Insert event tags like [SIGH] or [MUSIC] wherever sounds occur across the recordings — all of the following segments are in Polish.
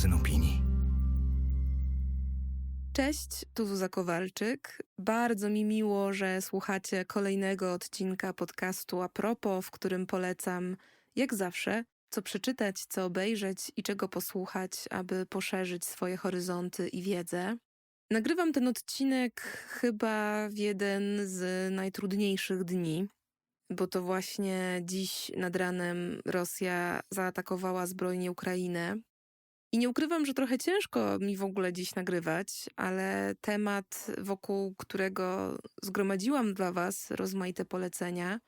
magazyn opinii. Cześć, tu Zuza Kowalczyk. Bardzo mi miło, że słuchacie kolejnego odcinka podcastu A propos, w którym polecam, jak zawsze, co przeczytać, co obejrzeć i czego posłuchać, aby poszerzyć swoje horyzonty i wiedzę. Nagrywam ten odcinek chyba w jeden z najtrudniejszych dni, bo to właśnie dziś nad ranem Rosja zaatakowała zbrojnie Ukrainę. I nie ukrywam, że trochę ciężko mi w ogóle dziś nagrywać, ale temat, wokół którego zgromadziłam dla Was rozmaite polecenia,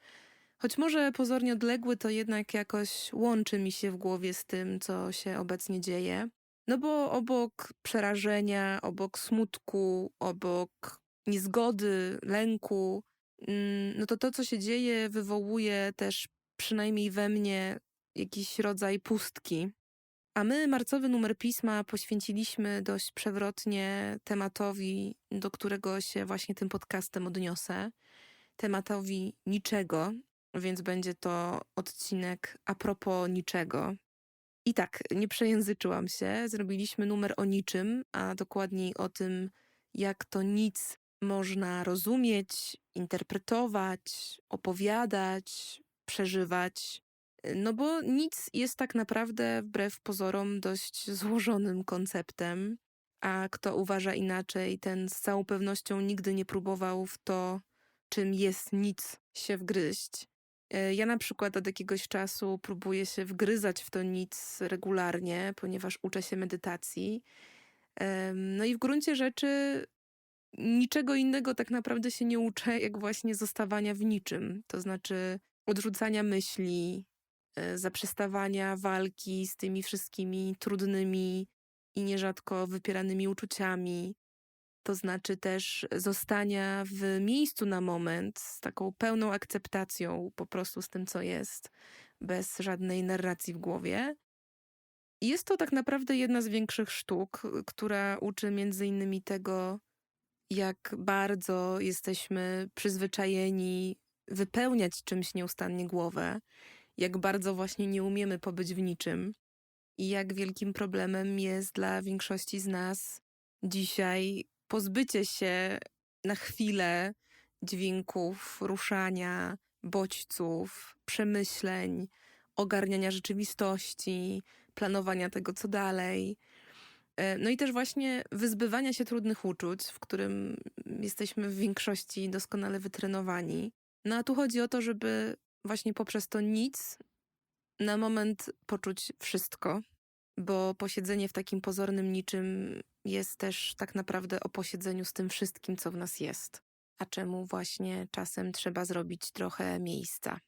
choć może pozornie odległy, to jednak jakoś łączy mi się w głowie z tym, co się obecnie dzieje. No bo obok przerażenia, obok smutku, obok niezgody, lęku, mm, no to to, co się dzieje, wywołuje też przynajmniej we mnie jakiś rodzaj pustki. A my marcowy numer pisma poświęciliśmy dość przewrotnie tematowi, do którego się właśnie tym podcastem odniosę. Tematowi niczego, więc będzie to odcinek a propos niczego. I tak, nie przejęzyczyłam się. Zrobiliśmy numer o niczym, a dokładniej o tym, jak to nic można rozumieć, interpretować, opowiadać, przeżywać. No bo nic jest tak naprawdę wbrew pozorom dość złożonym konceptem, a kto uważa inaczej, ten z całą pewnością nigdy nie próbował w to, czym jest nic, się wgryźć. E, ja na przykład od jakiegoś czasu próbuję się wgryzać w to nic regularnie, ponieważ uczę się medytacji. No i w gruncie rzeczy niczego innego tak naprawdę się nie uczę, jak właśnie zostawania w niczym. To znaczy odrzucania myśli, zaprzestawania walki z tymi wszystkimi trudnymi i nierzadko wypieranymi uczuciami, to znaczy też zostania w miejscu na moment, z taką pełną akceptacją po prostu z tym, co jest, bez żadnej narracji w głowie. Jest to tak naprawdę jedna z większych sztuk, która uczy między innymi tego, jak bardzo jesteśmy przyzwyczajeni wypełniać czymś nieustannie głowę, jak bardzo właśnie nie umiemy pobyć w niczym i jak wielkim problemem jest dla większości z nas dzisiaj pozbycie się na chwilę dźwięków, ruszania, bodźców, przemyśleń, ogarniania rzeczywistości, planowania tego, co dalej. E, no i też właśnie wyzbywania się trudnych uczuć, w którym jesteśmy w większości doskonale wytrenowani. No a tu chodzi o to, żeby właśnie poprzez to nic na moment poczuć wszystko, bo posiedzenie w takim pozornym niczym jest też tak naprawdę o posiedzeniu z tym wszystkim, co w nas jest, a czemu właśnie czasem trzeba zrobić trochę miejsca.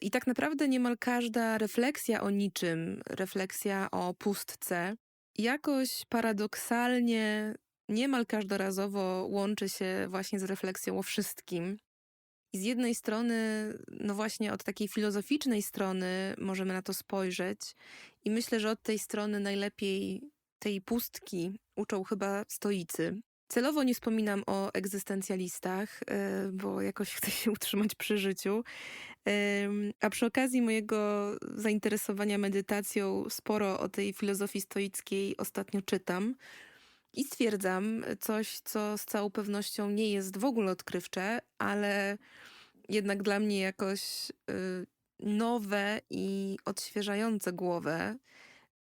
I tak naprawdę niemal każda refleksja o niczym, refleksja o pustce, jakoś paradoksalnie, niemal każdorazowo łączy się właśnie z refleksją o wszystkim. I z jednej strony, no właśnie od takiej filozoficznej strony możemy na to spojrzeć, i myślę, że od tej strony najlepiej tej pustki uczą chyba stoicy. Celowo nie wspominam o egzystencjalistach, e, bo jakoś [LAUGHS] chcę się utrzymać przy życiu. A przy okazji mojego zainteresowania medytacją, sporo o tej filozofii stoickiej ostatnio czytam. I stwierdzam coś, co z całą pewnością nie jest w ogóle odkrywcze, ale jednak dla mnie jakoś y, nowe i odświeżające głowę.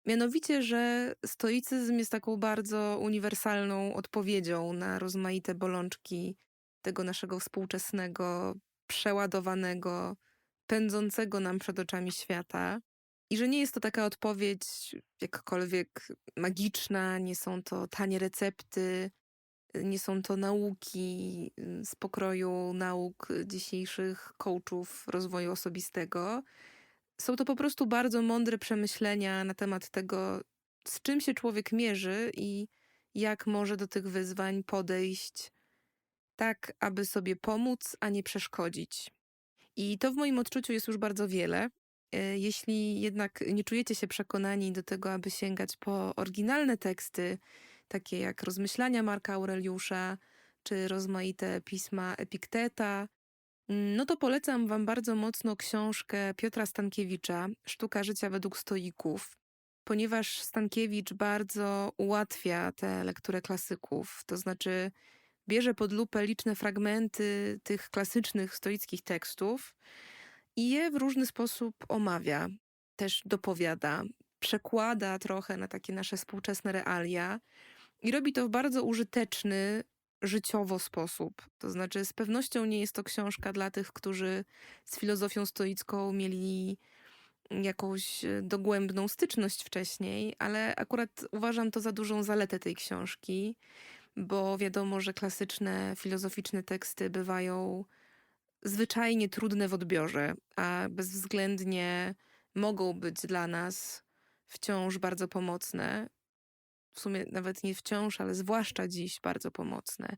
Mianowicie, że stoicyzm jest taką bardzo uniwersalną odpowiedzią na rozmaite bolączki tego naszego współczesnego, przeładowanego, pędzącego nam przed oczami świata. I że nie jest to taka odpowiedź jakkolwiek magiczna, nie są to tanie recepty, nie są to nauki z pokroju nauk dzisiejszych coachów rozwoju osobistego są to po prostu bardzo mądre przemyślenia na temat tego, z czym się człowiek mierzy i jak może do tych wyzwań podejść tak, aby sobie pomóc, a nie przeszkodzić. I to w moim odczuciu jest już bardzo wiele. E, jeśli jednak nie czujecie się przekonani do tego, aby sięgać po oryginalne teksty, takie jak rozmyślania Marka Aureliusza, czy rozmaite pisma Epikteta, no to polecam Wam bardzo mocno książkę Piotra Stankiewicza Sztuka życia według stoików. ponieważ Stankiewicz bardzo ułatwia tę lekturę klasyków, to znaczy bierze pod lupę liczne fragmenty tych klasycznych stoickich tekstów i je w różny sposób omawia, też dopowiada, przekłada trochę na takie nasze współczesne realia i robi to w bardzo użyteczny, życiowo sposób. To znaczy, z pewnością nie jest to książka dla tych, którzy z filozofią stoicką mieli jakąś e, dogłębną styczność wcześniej, ale akurat uważam to za dużą zaletę tej książki, bo wiadomo, że klasyczne filozoficzne teksty bywają zwyczajnie trudne w odbiorze, a bezwzględnie mogą być dla nas wciąż bardzo pomocne. W sumie nawet nie wciąż, ale zwłaszcza dziś bardzo pomocne.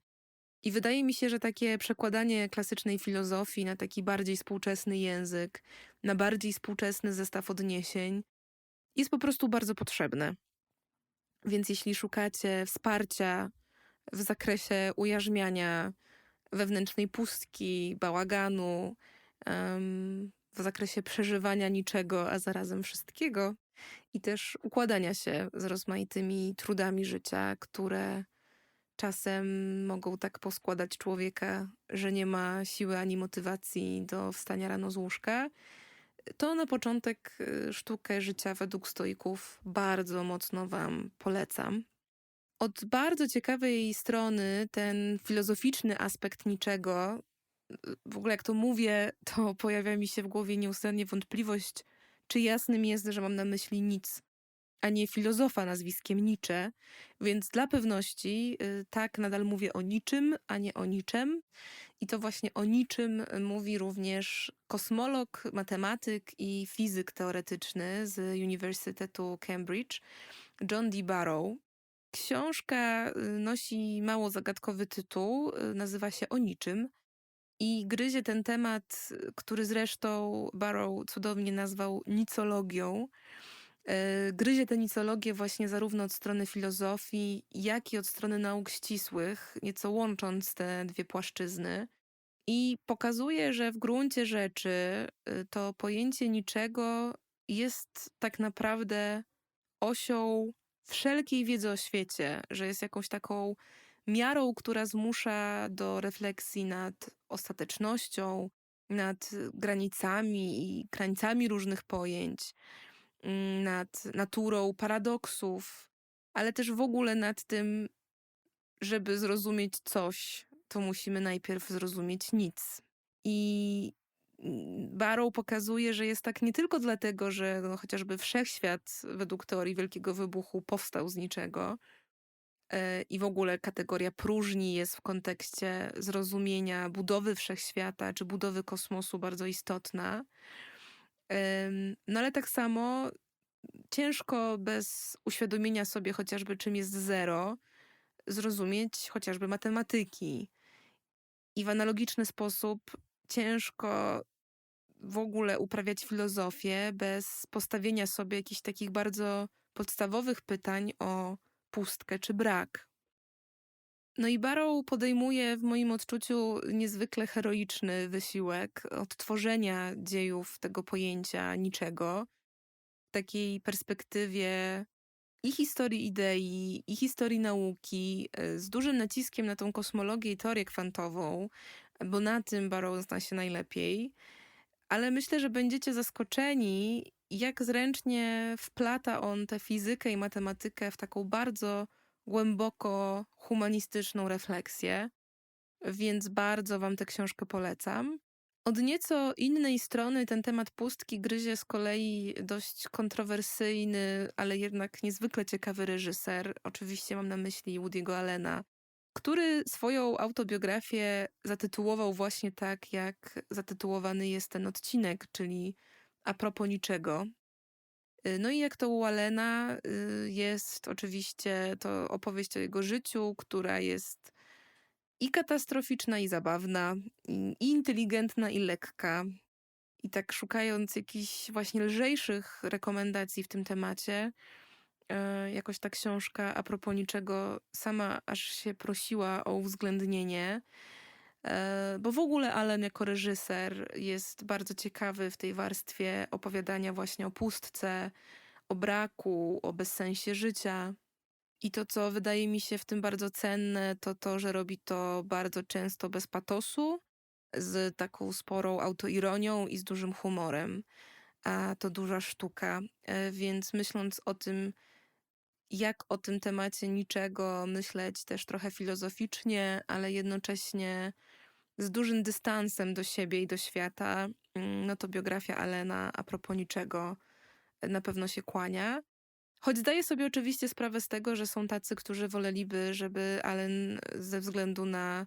I wydaje mi się, że takie przekładanie klasycznej filozofii na taki bardziej współczesny język, na bardziej współczesny zestaw odniesień jest po prostu bardzo potrzebne. Więc jeśli szukacie wsparcia w zakresie ujarzmiania wewnętrznej pustki, bałaganu, um, w zakresie przeżywania niczego, a zarazem wszystkiego i też układania się z rozmaitymi trudami życia, które czasem mogą tak poskładać człowieka, że nie ma siły ani motywacji do wstania rano z łóżka, to na początek y, sztukę życia według stoików bardzo mocno Wam polecam. Od bardzo ciekawej strony ten filozoficzny aspekt niczego, y, w ogóle jak to mówię, to [LAUGHS] pojawia mi się w głowie nieustannie wątpliwość, czy jasnym jest, że mam na myśli nic a nie filozofa nazwiskiem Nietzsche, więc dla pewności y, tak nadal mówię o niczym, a nie o niczym. I to właśnie o niczym mówi również kosmolog, matematyk i fizyk teoretyczny z Uniwersytetu Cambridge, John D. Barrow. Książka y, nosi mało zagadkowy tytuł, y, nazywa się O niczym i gryzie ten temat, który zresztą Barrow cudownie nazwał nicologią. E, gryzie tę nicologię właśnie zarówno od strony filozofii, jak i od strony nauk ścisłych, nieco łącząc te dwie płaszczyzny. I pokazuje, że w gruncie rzeczy y, to pojęcie niczego jest tak naprawdę osią wszelkiej wiedzy o świecie, że jest jakąś taką miarą, która zmusza do refleksji nad ostatecznością, nad granicami i krańcami różnych pojęć. Mm, nad naturą paradoksów, ale też w ogóle nad tym, żeby zrozumieć coś, to musimy najpierw zrozumieć nic. I Barrow pokazuje, że jest tak nie tylko dlatego, że no, chociażby wszechświat według teorii Wielkiego Wybuchu powstał z niczego, e, i w ogóle kategoria próżni jest w kontekście zrozumienia budowy wszechświata czy budowy kosmosu bardzo istotna. No ale tak samo ciężko bez uświadomienia sobie chociażby czym jest zero, zrozumieć chociażby matematyki. I w analogiczny sposób ciężko w ogóle uprawiać filozofię bez postawienia sobie jakichś takich bardzo podstawowych pytań o pustkę czy brak. No i Barrow podejmuje w moim odczuciu niezwykle heroiczny wysiłek odtworzenia dziejów tego pojęcia niczego w takiej perspektywie i historii idei, i historii nauki, e, z dużym naciskiem na tą kosmologię i teorię kwantową, bo na tym Barrow zna się najlepiej. Ale myślę, że będziecie zaskoczeni, jak zręcznie wplata on tę fizykę i matematykę w taką bardzo głęboko humanistyczną refleksję, więc bardzo Wam tę książkę polecam. Od nieco innej strony ten temat pustki gryzie z kolei dość kontrowersyjny, ale jednak niezwykle ciekawy reżyser. Oczywiście mam na myśli Woody'ego Allena, który swoją autobiografię zatytułował właśnie tak, jak zatytułowany jest ten odcinek, czyli A propos niczego. Y, no i jak to u Alena y, jest oczywiście to opowieść o jego życiu, która jest i katastroficzna, i zabawna, i inteligentna, i lekka. I tak szukając jakichś właśnie lżejszych rekomendacji w tym temacie, jakoś ta książka a propos niczego sama aż się prosiła o uwzględnienie. E, bo w ogóle Allen jako reżyser jest bardzo ciekawy w tej warstwie opowiadania właśnie o pustce, o braku, o bezsensie życia. I to, co wydaje mi się w tym bardzo cenne, to to, że robi to bardzo często bez patosu, z taką sporą autoironią i z dużym humorem. A to duża sztuka. E, Więc myśląc o tym, jak o tym temacie niczego myśleć też trochę filozoficznie, ale jednocześnie z dużym dystansem do siebie i do świata, mm, no to biografia Alena a propos niczego na pewno się kłania. Choć zdaję sobie oczywiście sprawę z tego, że są tacy, którzy woleliby, żeby Allen ze względu na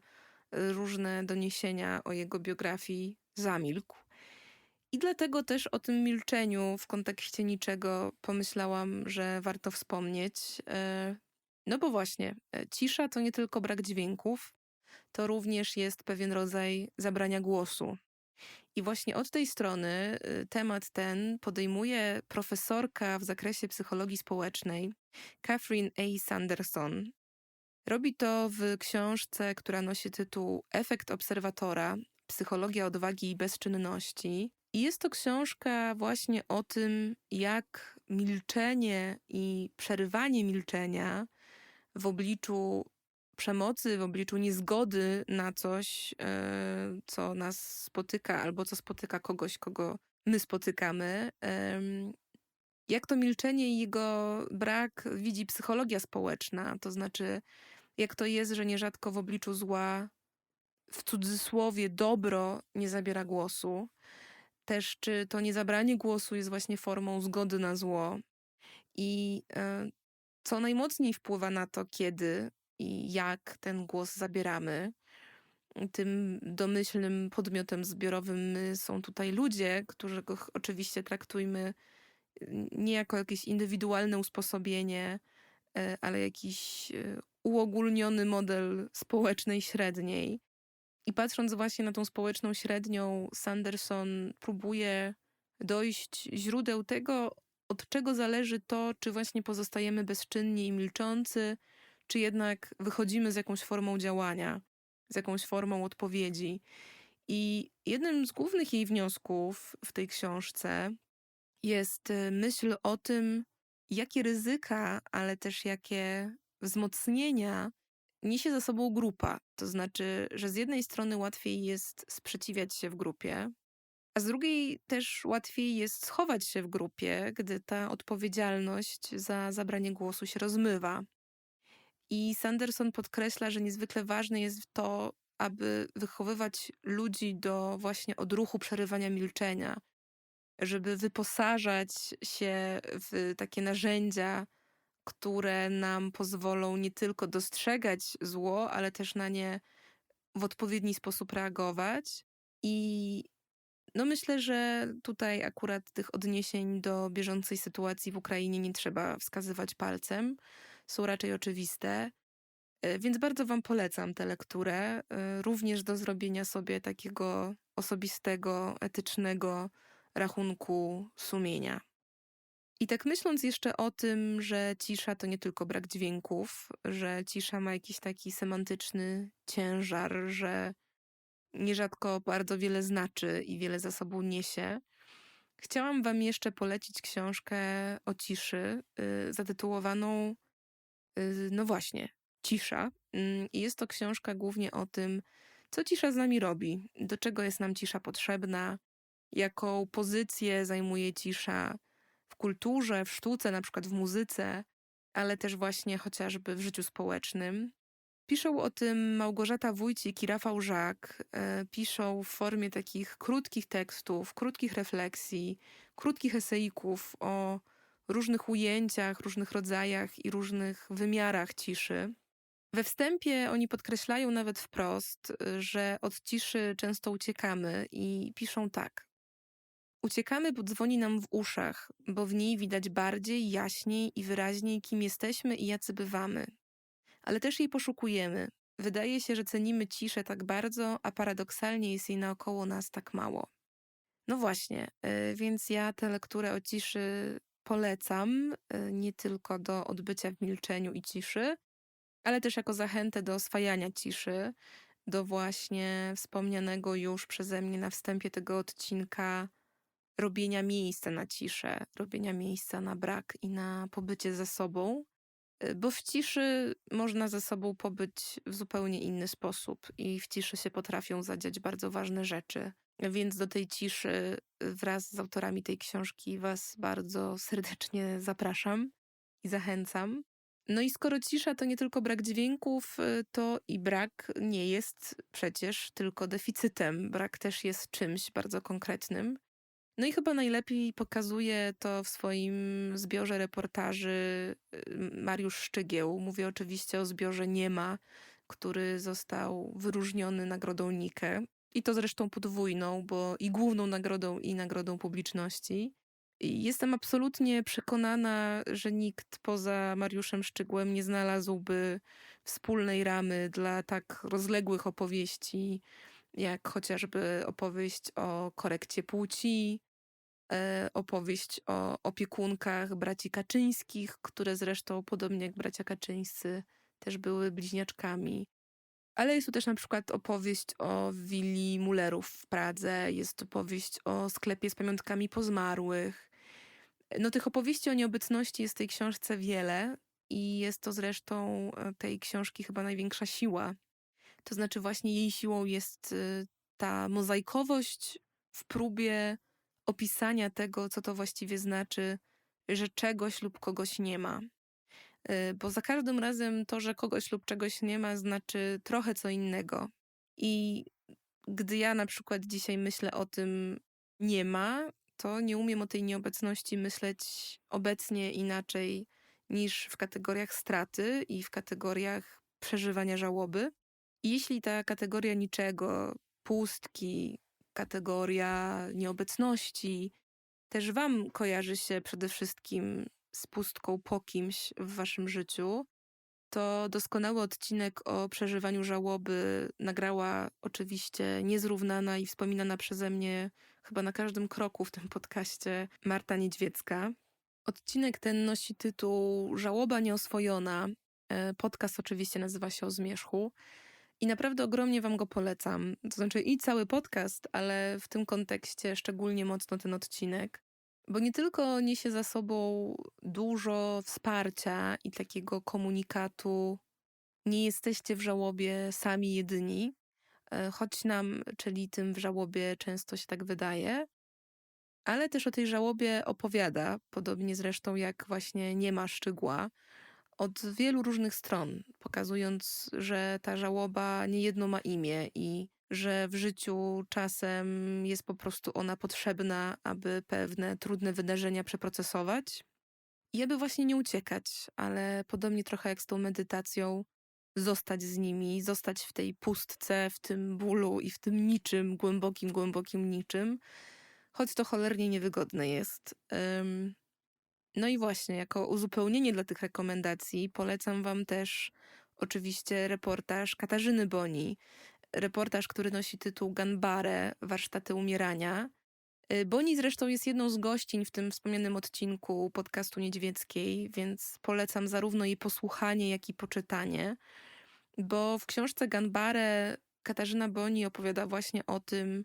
y, różne doniesienia o jego biografii zamilkł. I dlatego też o tym milczeniu w kontekście niczego pomyślałam, że warto wspomnieć. E, No bo właśnie, e, cisza to nie tylko brak dźwięków, to również jest pewien rodzaj zabrania głosu. I właśnie od tej strony y, temat ten podejmuje profesorka w zakresie psychologii społecznej, Catherine A. Sanderson. Robi to w książce, która nosi tytuł Efekt obserwatora Psychologia odwagi i bezczynności. I jest to książka właśnie o tym, jak milczenie i przerywanie milczenia w obliczu przemocy, w obliczu niezgody na coś, e, co nas spotyka, albo co spotyka kogoś, kogo my spotykamy. Jak to milczenie i jego brak widzi psychologia społeczna, to znaczy, jak to jest, że nierzadko w obliczu zła, w cudzysłowie, dobro nie zabiera głosu. Też, czy to niezabranie głosu jest właśnie formą zgody na zło. I e, co najmocniej wpływa na to, kiedy i jak ten głos zabieramy. Tym domyślnym podmiotem zbiorowym są tutaj ludzie, których oczywiście traktujmy nie jako jakieś indywidualne usposobienie, e, ale jakiś e, uogólniony model społecznej średniej. I patrząc właśnie na tą społeczną średnią, Sanderson próbuje dojść źródeł tego, od czego zależy to, czy właśnie pozostajemy bezczynni i milczący, czy jednak wychodzimy z jakąś formą działania, z jakąś formą odpowiedzi. I jednym z głównych jej wniosków w tej książce jest y, myśl o tym, jakie ryzyka, ale też jakie wzmocnienia niesie za sobą grupa. To znaczy, że z jednej strony łatwiej jest sprzeciwiać się w grupie, a z drugiej też łatwiej jest schować się w grupie, gdy ta odpowiedzialność za zabranie głosu się rozmywa. I Sanderson podkreśla, że niezwykle ważne jest to, aby wychowywać ludzi do właśnie odruchu przerywania milczenia, żeby wyposażać się w takie narzędzia, które nam pozwolą nie tylko dostrzegać zło, ale też na nie w odpowiedni sposób reagować. I no myślę, że tutaj akurat tych odniesień do bieżącej sytuacji w Ukrainie nie trzeba wskazywać palcem są raczej oczywiste. E, Więc bardzo Wam polecam tę lekturę, e, również do zrobienia sobie takiego osobistego, etycznego rachunku sumienia. I tak myśląc jeszcze o tym, że cisza to nie tylko brak dźwięków, że cisza ma jakiś taki semantyczny ciężar, że nierzadko bardzo wiele znaczy i wiele za sobą niesie, chciałam Wam jeszcze polecić książkę o ciszy, y, zatytułowaną Y, No właśnie, cisza. Mm, I jest to książka głównie o tym, co cisza z nami robi, do czego jest nam cisza potrzebna, jaką pozycję zajmuje cisza w kulturze, w sztuce, na przykład w muzyce, ale też właśnie chociażby w życiu społecznym. Piszą o tym Małgorzata Wójcik i Rafał Żak. e, Piszą w formie takich krótkich tekstów, krótkich refleksji, krótkich eseików o różnych ujęciach, różnych rodzajach i różnych wymiarach ciszy. We wstępie oni podkreślają nawet wprost, że od ciszy często uciekamy i piszą tak. Uciekamy, bo dzwoni nam w uszach, bo w niej widać bardziej, jaśniej i wyraźniej, kim jesteśmy i jacy bywamy. Ale też jej poszukujemy. Wydaje się, że cenimy ciszę tak bardzo, a paradoksalnie jest jej naokoło nas tak mało. No właśnie, y, więc ja tę lekturę o ciszy polecam y, nie tylko do odbycia w milczeniu i ciszy, ale też jako zachętę do oswajania ciszy, do właśnie wspomnianego już przeze mnie na wstępie tego odcinka robienia miejsca na ciszę, robienia miejsca na brak i na pobycie ze sobą, y, bo w ciszy można ze sobą pobyć w zupełnie inny sposób i w ciszy się potrafią zadziać bardzo ważne rzeczy. Więc do tej ciszy y, wraz z autorami tej książki Was bardzo serdecznie zapraszam i zachęcam. No i skoro cisza to nie tylko brak dźwięków, y, to i brak nie jest przecież tylko deficytem. Brak też jest czymś bardzo konkretnym. No i chyba najlepiej pokazuje to w swoim zbiorze reportaży y, Mariusz Szczygieł. Mówię oczywiście o zbiorze Niema, który został wyróżniony nagrodą Nike. I to zresztą podwójną, bo i główną nagrodą, i nagrodą publiczności. I jestem absolutnie przekonana, że nikt poza Mariuszem Szczygłem nie znalazłby wspólnej ramy dla tak rozległych opowieści, jak chociażby opowieść o korekcie płci, opowieść o opiekunkach braci Kaczyńskich, które zresztą, podobnie jak bracia Kaczyńscy, też były bliźniaczkami. Ale jest tu też na przykład opowieść o willi Mullerów w Pradze, jest opowieść o sklepie z pamiątkami po zmarłych. No tych opowieści o nieobecności jest w tej książce wiele i jest to zresztą e, tej książki chyba największa siła. To znaczy właśnie jej siłą jest y, ta mozaikowość w próbie opisania tego, co to właściwie znaczy, że czegoś lub kogoś nie ma. Y, bo za każdym razem to, że kogoś lub czegoś nie ma, znaczy trochę co innego. I gdy ja na przykład dzisiaj myślę o tym nie ma, to nie umiem o tej nieobecności myśleć obecnie inaczej niż w kategoriach straty i w kategoriach przeżywania żałoby. I jeśli ta kategoria niczego, pustki, kategoria nieobecności też Wam kojarzy się przede wszystkim z pustką po kimś w Waszym życiu, to doskonały odcinek o przeżywaniu żałoby nagrała oczywiście niezrównana i wspominana przeze mnie chyba na każdym kroku w tym podcaście Marta Niedźwiecka. Odcinek ten nosi tytuł Żałoba nieoswojona. E, podcast oczywiście nazywa się O Zmierzchu. I naprawdę ogromnie Wam go polecam. To znaczy i cały podcast, ale w tym kontekście szczególnie mocno ten odcinek, bo nie tylko niesie za sobą dużo wsparcia i takiego komunikatu, nie jesteście w żałobie sami jedyni, e, choć nam, czyli tym w żałobie, często się tak wydaje, ale też o tej żałobie opowiada, podobnie zresztą jak właśnie nie ma szczegóła, od wielu różnych stron, pokazując, że ta żałoba niejedno ma imię i że w życiu czasem jest po prostu ona potrzebna, aby pewne trudne wydarzenia przeprocesować i aby właśnie nie uciekać, ale podobnie trochę jak z tą medytacją, zostać z nimi, zostać w tej pustce, w tym bólu i w tym niczym, głębokim, głębokim niczym, choć to cholernie niewygodne jest. Um, no i właśnie, jako uzupełnienie dla tych rekomendacji polecam Wam też oczywiście reportaż Katarzyny Boni. Reportaż, który nosi tytuł Ganbare, warsztaty umierania. Y, Boni zresztą jest jedną z gościń w tym wspomnianym odcinku podcastu Niedźwieckiej, więc polecam zarówno jej posłuchanie, jak i poczytanie, bo w książce Ganbare Katarzyna Boni opowiada właśnie o tym,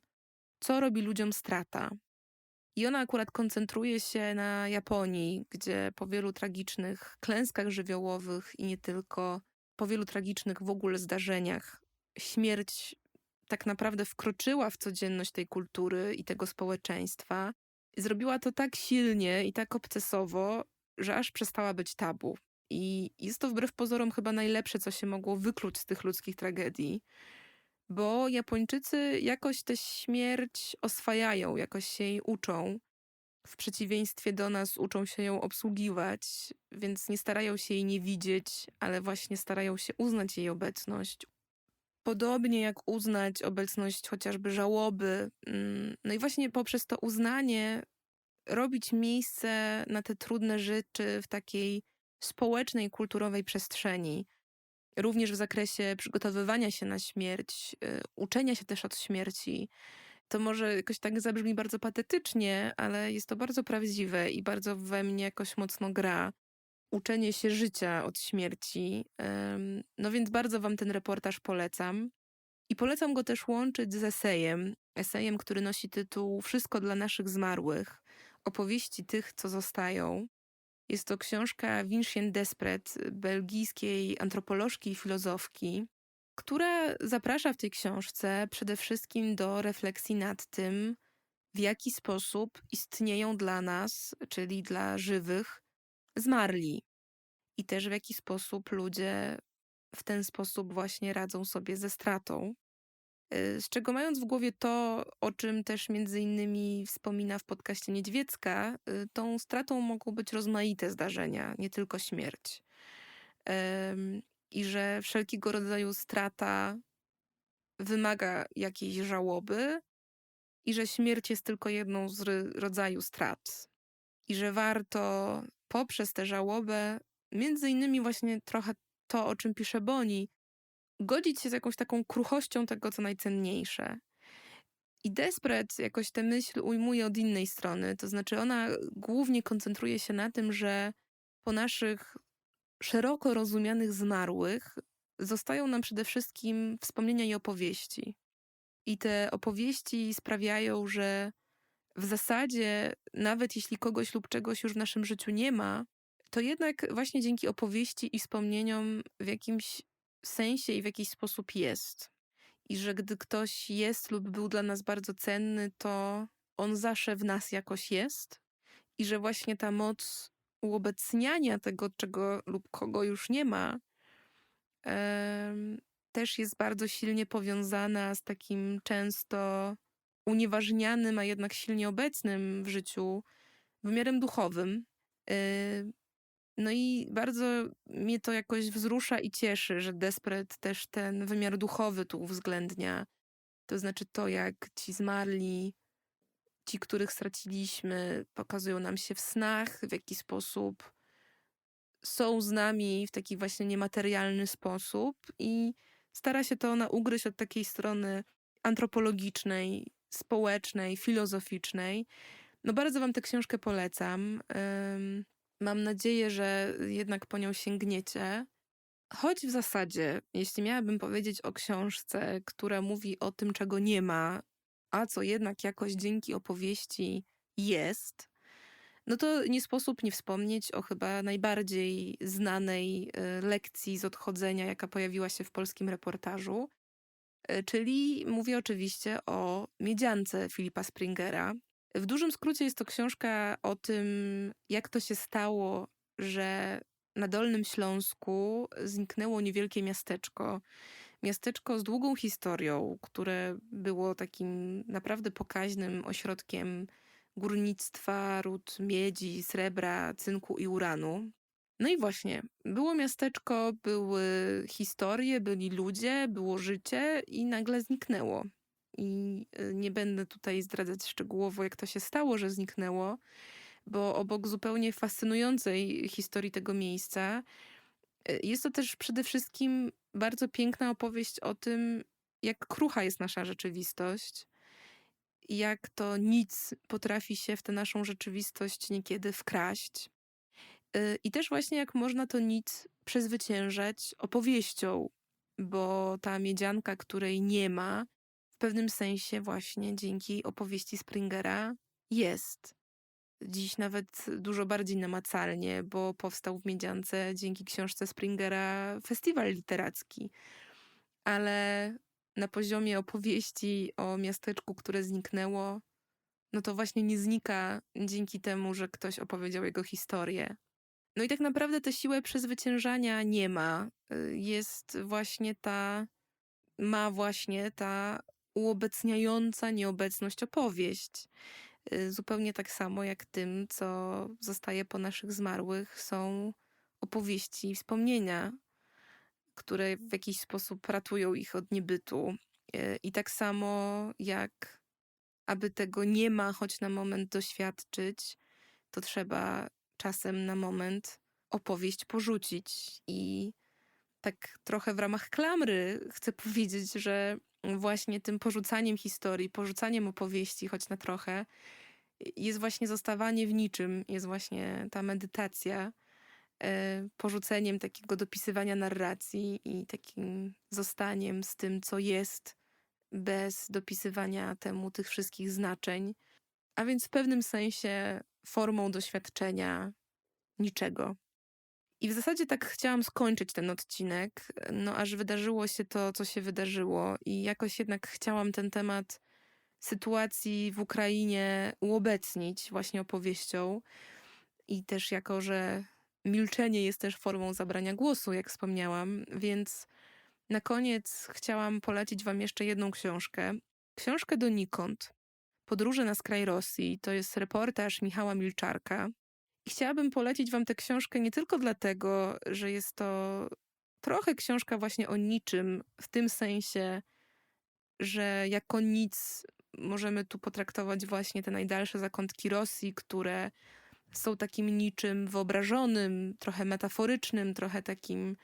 co robi ludziom strata, i ona akurat koncentruje się na Japonii, gdzie po wielu tragicznych klęskach żywiołowych i nie tylko, po wielu tragicznych w ogóle zdarzeniach, śmierć tak naprawdę wkroczyła w codzienność tej kultury i tego społeczeństwa. Zrobiła to tak silnie i tak obcesowo, że aż przestała być tabu. I jest to wbrew pozorom chyba najlepsze, co się mogło wykluć z tych ludzkich tragedii bo Japończycy jakoś tę śmierć oswajają, jakoś się jej uczą. W przeciwieństwie do nas uczą się ją obsługiwać, więc nie starają się jej nie widzieć, ale właśnie starają się uznać jej obecność. Podobnie jak uznać obecność chociażby żałoby. Mm, no i właśnie poprzez to uznanie robić miejsce na te trudne rzeczy w takiej społecznej, kulturowej przestrzeni również w zakresie przygotowywania się na śmierć, y, uczenia się też od śmierci. To może jakoś tak zabrzmi bardzo patetycznie, ale jest to bardzo prawdziwe i bardzo we mnie jakoś mocno gra. Uczenie się życia od śmierci. No więc bardzo Wam ten reportaż polecam. I polecam go też łączyć z esejem. esejem, który nosi tytuł Wszystko dla naszych zmarłych opowieści tych, co zostają. Jest to książka Vincent Despret, belgijskiej antropolożki i filozofki, która zaprasza w tej książce przede wszystkim do refleksji nad tym, w jaki sposób istnieją dla nas, czyli dla żywych, zmarli. I też w jaki sposób ludzie w ten sposób właśnie radzą sobie ze stratą. Y, z czego mając w głowie to, o czym też między innymi wspomina w podcaście Niedźwiecka, y, tą stratą mogą być rozmaite zdarzenia, nie tylko śmierć. I że wszelkiego rodzaju strata wymaga jakiejś żałoby, i że śmierć jest tylko jedną z rodzaju strat. I że warto poprzez tę żałobę, między innymi właśnie trochę to, o czym pisze Boni, godzić się z jakąś taką kruchością tego, co najcenniejsze. I Despret jakoś tę myśl ujmuje od innej strony, to znaczy ona głównie koncentruje się na tym, że po naszych szeroko rozumianych zmarłych zostają nam przede wszystkim wspomnienia i opowieści. I te opowieści sprawiają, że w zasadzie, nawet jeśli kogoś lub czegoś już w naszym życiu nie ma, to jednak właśnie dzięki opowieści i wspomnieniom w jakimś sensie i w jakiś sposób jest. I że gdy ktoś jest lub był dla nas bardzo cenny, to on zawsze w nas jakoś jest. I że właśnie ta moc uobecniania tego, czego lub kogo już nie ma, też jest bardzo silnie powiązana z takim często unieważnianym, a jednak silnie obecnym w życiu wymiarem duchowym. No i bardzo mnie to jakoś wzrusza i cieszy, że Despret też ten wymiar duchowy tu uwzględnia. To znaczy to, jak ci zmarli, ci, których straciliśmy, pokazują nam się w snach, w jaki sposób są z nami w taki właśnie niematerialny sposób i stara się to ona ugryźć od takiej strony antropologicznej, społecznej, filozoficznej. No bardzo wam tę książkę polecam. Mam nadzieję, że jednak po nią sięgniecie. Choć w zasadzie, jeśli miałabym powiedzieć o książce, która mówi o tym, czego nie ma, a co jednak jakoś dzięki opowieści jest, no to nie sposób nie wspomnieć o chyba najbardziej znanej y, lekcji z odchodzenia, jaka pojawiła się w polskim reportażu. Y, czyli mówię oczywiście o Miedziance Filipa Springera, w dużym skrócie jest to książka o tym, jak to się stało, że na Dolnym Śląsku zniknęło niewielkie miasteczko. Miasteczko z długą historią, które było takim naprawdę pokaźnym ośrodkiem górnictwa, ród miedzi, srebra, cynku i uranu. No i właśnie, było miasteczko, były historie, byli ludzie, było życie i nagle zniknęło i y, nie będę tutaj zdradzać szczegółowo, jak to się stało, że zniknęło, bo obok zupełnie fascynującej historii tego miejsca, y, jest to też przede wszystkim bardzo piękna opowieść o tym, jak krucha jest nasza rzeczywistość, jak to nic potrafi się w tę naszą rzeczywistość niekiedy wkraść. Y, I też właśnie jak można to nic przezwyciężać opowieścią, bo ta miedzianka, której nie ma, pewnym sensie właśnie dzięki opowieści Springera jest. Dziś nawet dużo bardziej namacalnie, bo powstał w Miedziance dzięki książce Springera festiwal literacki. Ale na poziomie opowieści o miasteczku, które zniknęło, no to właśnie nie znika dzięki temu, że ktoś opowiedział jego historię. No i tak naprawdę tę siłę przezwyciężania nie ma. Y, jest właśnie ta, ma właśnie ta uobecniająca nieobecność opowieść. Y, zupełnie tak samo jak tym, co zostaje po naszych zmarłych, są opowieści i wspomnienia, które w jakiś sposób ratują ich od niebytu. Y, I tak samo jak aby tego nie ma, choć na moment doświadczyć, to trzeba czasem na moment opowieść porzucić. I tak trochę w ramach klamry chcę powiedzieć, że właśnie tym porzucaniem historii, porzucaniem opowieści, choć na trochę, jest właśnie zostawanie w niczym, jest właśnie ta medytacja, e, porzuceniem takiego dopisywania narracji i takim zostaniem z tym, co jest bez dopisywania temu tych wszystkich znaczeń, a więc w pewnym sensie formą doświadczenia niczego. I w zasadzie tak chciałam skończyć ten odcinek, no aż wydarzyło się to, co się wydarzyło, i jakoś jednak chciałam ten temat sytuacji w Ukrainie uobecnić właśnie opowieścią. I też jako, że milczenie jest też formą zabrania głosu, jak wspomniałam, więc na koniec chciałam polecić Wam jeszcze jedną książkę. Książkę donikąd. Podróże na skraj Rosji. To jest reportaż Michała Milczarka. Chciałabym polecić Wam tę książkę nie tylko dlatego, że jest to trochę książka właśnie o niczym, w tym sensie, że jako nic możemy tu potraktować właśnie te najdalsze zakątki Rosji, które są takim niczym wyobrażonym, trochę metaforycznym, trochę takim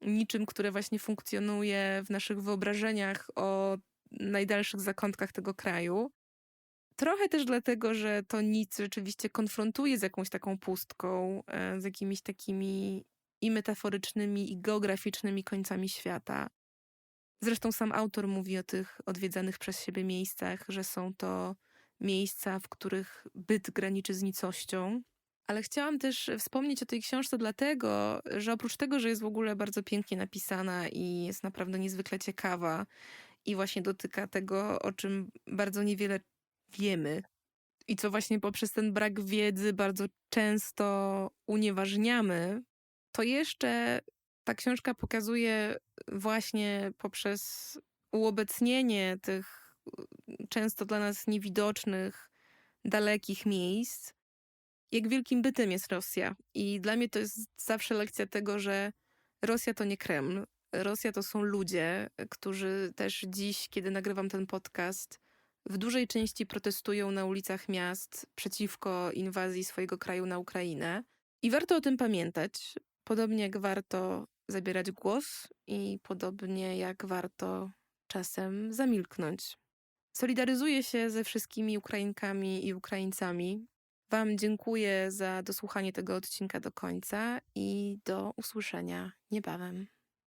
niczym, które właśnie funkcjonuje w naszych wyobrażeniach o najdalszych zakątkach tego kraju. Trochę też dlatego, że to nic rzeczywiście konfrontuje z jakąś taką pustką, e, z jakimiś takimi i metaforycznymi, i geograficznymi końcami świata. Zresztą sam autor mówi o tych odwiedzanych przez siebie miejscach, że są to miejsca, w których byt graniczy z nicością. Ale chciałam też wspomnieć o tej książce dlatego, że oprócz tego, że jest w ogóle bardzo pięknie napisana i jest naprawdę niezwykle ciekawa i właśnie dotyka tego, o czym bardzo niewiele wiemy i co właśnie poprzez ten brak wiedzy bardzo często unieważniamy, to jeszcze ta książka pokazuje właśnie poprzez uobecnienie tych często dla nas niewidocznych, dalekich miejsc, jak wielkim bytem jest Rosja. I dla mnie to jest zawsze lekcja tego, że Rosja to nie Kreml. Rosja to są ludzie, którzy też dziś, kiedy nagrywam ten podcast, w dużej części protestują na ulicach miast przeciwko inwazji swojego kraju na Ukrainę. I warto o tym pamiętać, podobnie jak warto zabierać głos i podobnie jak warto czasem zamilknąć. Solidaryzuję się ze wszystkimi Ukrainkami i Ukraińcami. Wam dziękuję za dosłuchanie tego odcinka do końca i do usłyszenia niebawem.